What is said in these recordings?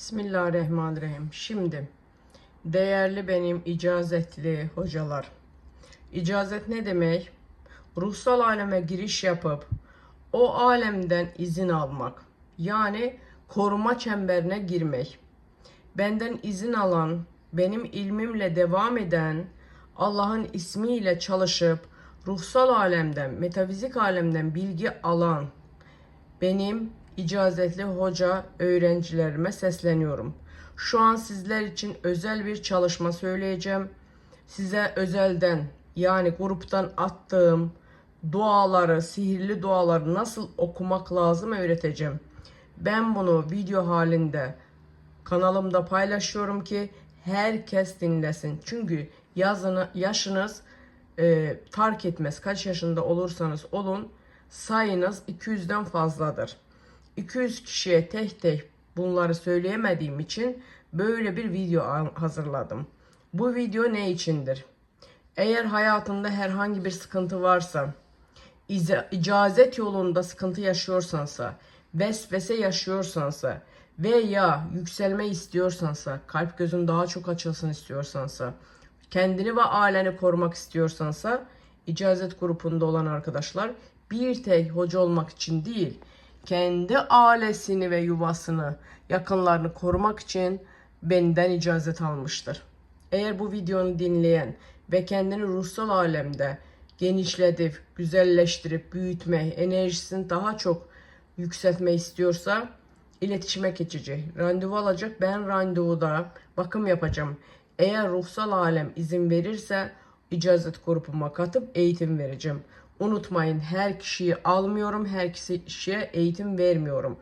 Bismillahirrahmanirrahim. Şimdi değerli benim icazetli hocalar. İcazet ne demek? Ruhsal aleme giriş yapıp o alemden izin almak. Yani koruma çemberine girmek. Benden izin alan, benim ilmimle devam eden, Allah'ın ismiyle çalışıp ruhsal alemden, metafizik alemden bilgi alan benim icazetli hoca öğrencilerime sesleniyorum. Şu an sizler için özel bir çalışma söyleyeceğim. Size özelden yani gruptan attığım duaları, sihirli duaları nasıl okumak lazım öğreteceğim. Ben bunu video halinde kanalımda paylaşıyorum ki herkes dinlesin. Çünkü yazını, yaşınız e, fark etmez. Kaç yaşında olursanız olun sayınız 200'den fazladır. 200 kişiye tek tek bunları söyleyemediğim için böyle bir video hazırladım. Bu video ne içindir? Eğer hayatında herhangi bir sıkıntı varsa, icazet yolunda sıkıntı yaşıyorsansa, vesvese yaşıyorsansa veya yükselme istiyorsansa, kalp gözün daha çok açılsın istiyorsansa, kendini ve aileni korumak istiyorsansa, icazet grubunda olan arkadaşlar bir tek hoca olmak için değil, kendi ailesini ve yuvasını, yakınlarını korumak için benden icazet almıştır. Eğer bu videonu dinleyen ve kendini ruhsal alemde genişletip, güzelleştirip, büyütme, enerjisini daha çok yükseltme istiyorsa iletişime geçecek. Randevu alacak. Ben randevuda bakım yapacağım. Eğer ruhsal alem izin verirse icazet grubuma katıp eğitim vereceğim. Unutmayın her kişiyi almıyorum, her kişiye eğitim vermiyorum.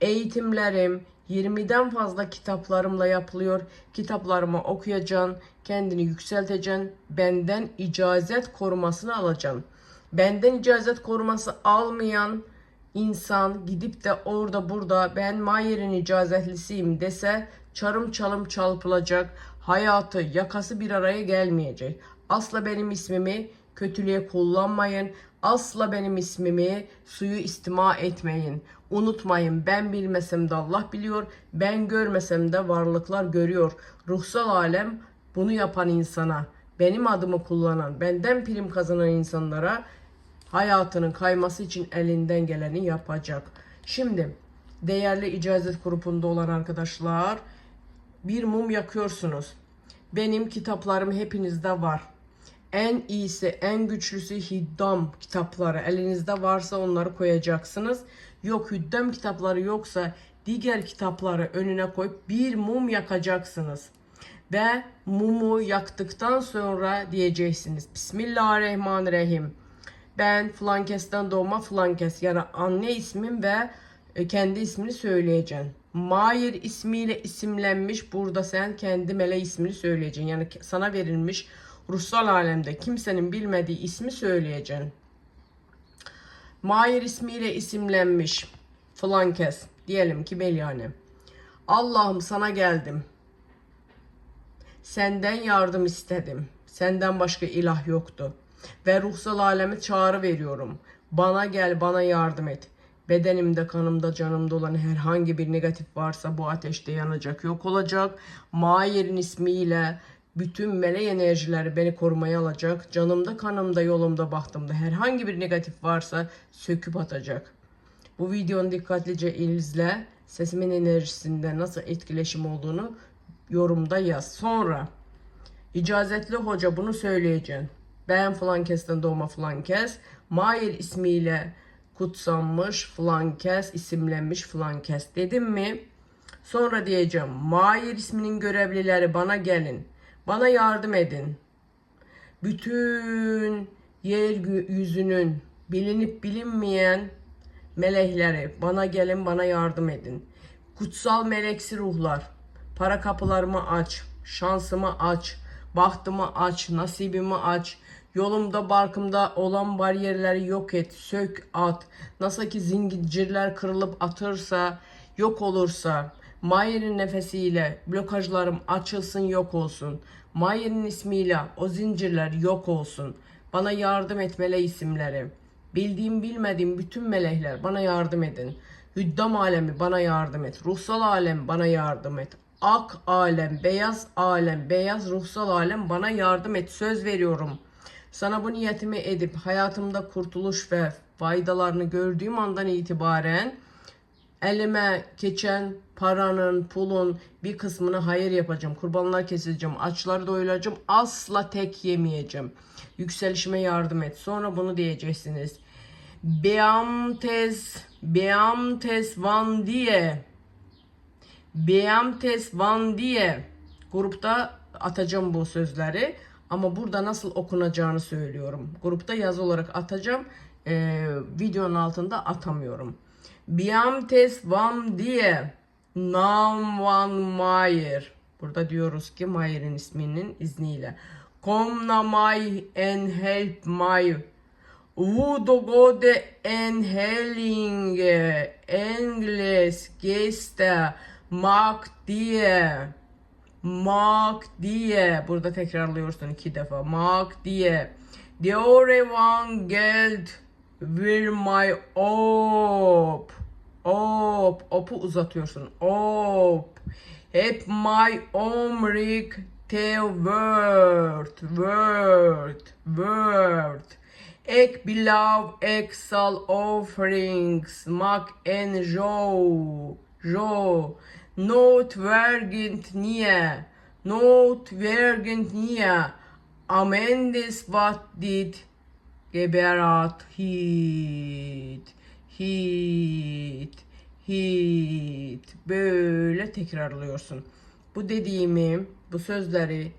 Eğitimlerim 20'den fazla kitaplarımla yapılıyor. Kitaplarımı okuyacaksın, kendini yükselteceksin. Benden icazet korumasını alacaksın. Benden icazet koruması almayan insan gidip de orada burada ben Mayer'in icazetlisiyim dese çarım çalım çalpılacak. Hayatı yakası bir araya gelmeyecek. Asla benim ismimi kötülüğe kullanmayın. Asla benim ismimi suyu istima etmeyin. Unutmayın ben bilmesem de Allah biliyor. Ben görmesem de varlıklar görüyor. Ruhsal alem bunu yapan insana, benim adımı kullanan, benden prim kazanan insanlara hayatının kayması için elinden geleni yapacak. Şimdi değerli icazet grubunda olan arkadaşlar bir mum yakıyorsunuz. Benim kitaplarım hepinizde var. En iyisi, en güçlüsü Hiddam kitapları. Elinizde varsa onları koyacaksınız. Yok Hiddam kitapları yoksa diğer kitapları önüne koyup bir mum yakacaksınız. Ve mumu yaktıktan sonra diyeceksiniz. Bismillahirrahmanirrahim. Ben Flankes'ten doğma Flankes yani anne ismim ve e, kendi ismini söyleyeceksin. Mayer ismiyle isimlenmiş burada sen kendi mele ismini söyleyeceksin. Yani sana verilmiş ruhsal alemde kimsenin bilmediği ismi söyleyeceksin. Mayer ismiyle isimlenmiş Flankes diyelim ki Belyane. Allah'ım sana geldim. Senden yardım istedim. Senden başka ilah yoktu. Ve ruhsal aleme çağrı veriyorum. Bana gel, bana yardım et. Bedenimde, kanımda, canımda olan herhangi bir negatif varsa bu ateşte yanacak, yok olacak. Mayer'in ismiyle bütün melek enerjileri beni korumaya alacak. Canımda, kanımda, yolumda, bahtımda herhangi bir negatif varsa söküp atacak. Bu videonu dikkatlice izle. Sesimin enerjisinde nasıl etkileşim olduğunu yorumda yaz. Sonra icazetli hoca bunu söyleyeceksin. Ben falan kesten doğma falan kes. Mayer ismiyle kutsanmış falan kes, isimlenmiş falan kes dedim mi? Sonra diyeceğim Mayer isminin görevlileri bana gelin. Bana yardım edin. Bütün yeryüzünün bilinip bilinmeyen melekleri bana gelin bana yardım edin. Kutsal meleksi ruhlar para kapılarımı aç, şansımı aç, bahtımı aç, nasibimi aç. Yolumda barkımda olan bariyerleri yok et, sök at. Nasıl ki zincirler kırılıp atırsa, yok olursa, Mayer'in nefesiyle blokajlarım açılsın yok olsun. Mayer'in ismiyle o zincirler yok olsun. Bana yardım etmele isimleri. Bildiğim bilmediğim bütün melekler bana yardım edin. Hüddam alemi bana yardım et. Ruhsal alem bana yardım et. Ak alem, beyaz alem, beyaz ruhsal alem bana yardım et. Söz veriyorum. Sana bu niyetimi edip hayatımda kurtuluş ve faydalarını gördüğüm andan itibaren elime geçen paranın, pulun bir kısmını hayır yapacağım. Kurbanlar keseceğim. Açları doyuracağım. Asla tek yemeyeceğim. Yükselişime yardım et. Sonra bunu diyeceksiniz. Beamtes, Beamtes Van diye Beamtes Van diye grupta atacağım bu sözleri ama burada nasıl okunacağını söylüyorum. Grupta yazı olarak atacağım. Ee, videonun altında atamıyorum. Beamtes Van diye Nam Van Mayer. Burada diyoruz ki Mayer'in isminin izniyle. Kom na mai en help my Udo gode en hellinge Engles geste mak diye mak diye burada tekrarlıyorsun iki defa. Mak diye The one geld will my op op opu uzatıyorsun. Op hep my omrik te word. Word. Word. Ek bilav, ek sal offerings, mak en jo, jo. Not vergent nie, not vergent nie. Amendes wat dit geberat hit, hit, hit. Böyle tekrarlıyorsun. Bu dediğimi, bu sözleri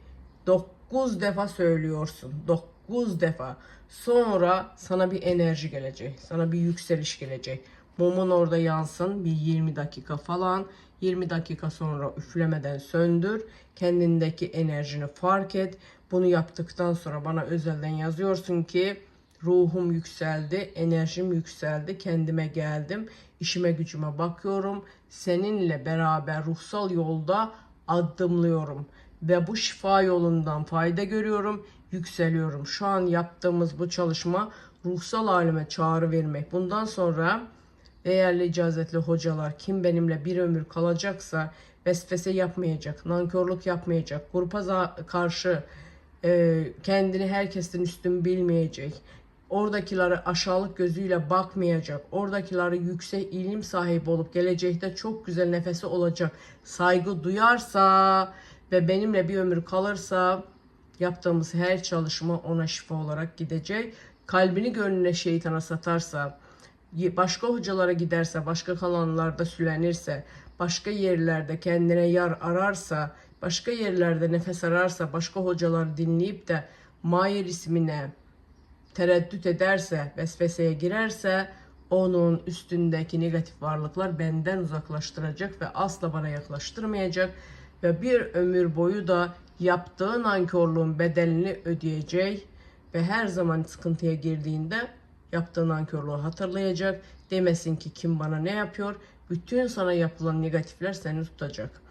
9 defa söylüyorsun. 9 defa. Sonra sana bir enerji gelecek. Sana bir yükseliş gelecek. Mumun orada yansın bir 20 dakika falan. 20 dakika sonra üflemeden söndür. Kendindeki enerjini fark et. Bunu yaptıktan sonra bana özelden yazıyorsun ki ruhum yükseldi, enerjim yükseldi, kendime geldim, işime gücüme bakıyorum. Seninle beraber ruhsal yolda adımlıyorum ve bu şifa yolundan fayda görüyorum, yükseliyorum. Şu an yaptığımız bu çalışma ruhsal aleme çağrı vermek. Bundan sonra değerli icazetli hocalar kim benimle bir ömür kalacaksa vesvese yapmayacak, nankörlük yapmayacak, grupa karşı e, kendini herkesten üstün bilmeyecek, oradakileri aşağılık gözüyle bakmayacak, oradakileri yüksek ilim sahibi olup gelecekte çok güzel nefesi olacak, saygı duyarsa ve benimle bir ömür kalırsa yaptığımız her çalışma ona şifa olarak gidecek. Kalbini gönlüne şeytana satarsa, başka hocalara giderse, başka kanallarda sülenirse, başka yerlerde kendine yer ararsa, başka yerlerde nefes ararsa, başka hocaları dinleyip de Mayer ismine tereddüt ederse, vesveseye girerse onun üstündeki negatif varlıklar benden uzaklaştıracak ve asla bana yaklaştırmayacak ve bir ömür boyu da yaptığı nankörlüğün bedelini ödeyecek ve her zaman sıkıntıya girdiğinde yaptığı nankörlüğü hatırlayacak. Demesin ki kim bana ne yapıyor. Bütün sana yapılan negatifler seni tutacak.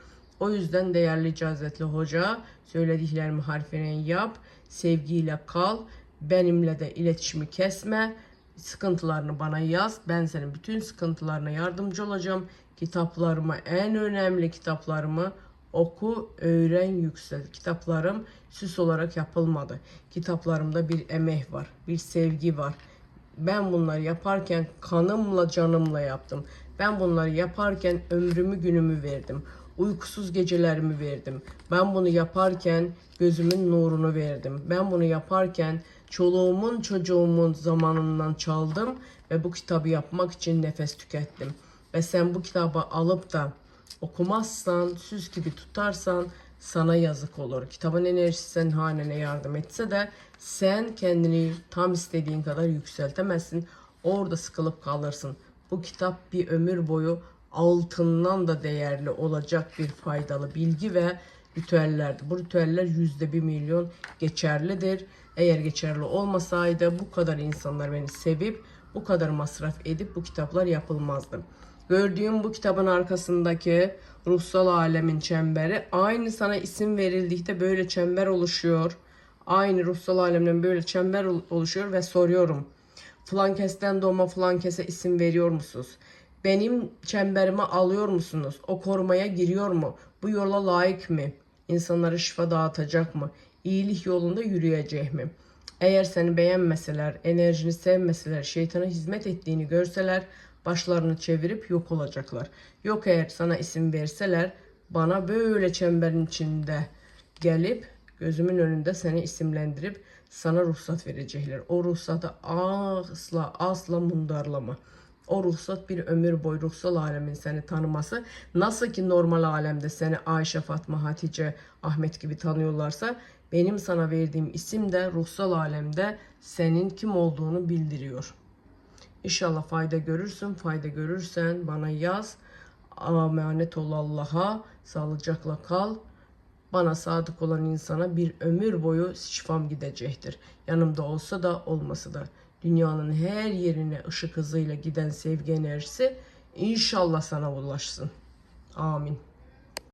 O yüzden değerli icazetli hoca söylediklerimi harfiyen yap. Sevgiyle kal. Benimle de iletişimi kesme. Sıkıntılarını bana yaz. Ben senin bütün sıkıntılarına yardımcı olacağım. Kitaplarımı en önemli kitaplarımı oku, öğren, yüksel. Kitaplarım süs olarak yapılmadı. Kitaplarımda bir emek var, bir sevgi var. Ben bunları yaparken kanımla canımla yaptım. Ben bunları yaparken ömrümü günümü verdim. Uykusuz gecelerimi verdim. Ben bunu yaparken gözümün nurunu verdim. Ben bunu yaparken çoluğumun çocuğumun zamanından çaldım ve bu kitabı yapmak için nefes tükettim. Ve sen bu kitabı alıp da okumazsan, süs gibi tutarsan sana yazık olur. Kitabın enerjisi sen hanene yardım etse de sen kendini tam istediğin kadar yükseltemezsin. Orada sıkılıp kalırsın. Bu kitap bir ömür boyu altından da değerli olacak bir faydalı bilgi ve ritüellerdi. Bu ritüeller yüzde bir milyon geçerlidir. Eğer geçerli olmasaydı bu kadar insanlar beni sevip bu kadar masraf edip bu kitaplar yapılmazdı. Gördüğüm bu kitabın arkasındaki ruhsal alemin çemberi aynı sana isim verildikte böyle çember oluşuyor. Aynı ruhsal alemden böyle çember oluşuyor ve soruyorum. Falan kesten doğma falan kese isim veriyor musunuz? Benim çemberime alıyor musunuz? O korumaya giriyor mu? Bu yola layık mı? İnsanlara şifa dağıtacak mı? İyilik yolunda yürüyecek mi? Eğer seni beğenmeseler, enerjini sevmeseler, şeytana hizmet ettiğini görseler, başlarını çevirip yok olacaklar. Yok eğer sana isim verseler, bana böyle çemberin içinde gelip gözümün önünde seni isimlendirip sana ruhsat verecekler. O ruhsatı asla asla mundarlama. O ruhsat bir ömür boyu ruhsal alemin seni tanıması. Nasıl ki normal alemde seni Ayşe, Fatma, Hatice, Ahmet gibi tanıyorlarsa benim sana verdiğim isim de ruhsal alemde senin kim olduğunu bildiriyor. İnşallah fayda görürsün. Fayda görürsen bana yaz. Emanet ol Allah'a. Sağlıcakla kal. Bana sadık olan insana bir ömür boyu şifam gidecektir. Yanımda olsa da olmasa da. Dünyanın her yerine ışık hızıyla giden sevgi enerjisi inşallah sana ulaşsın. Amin.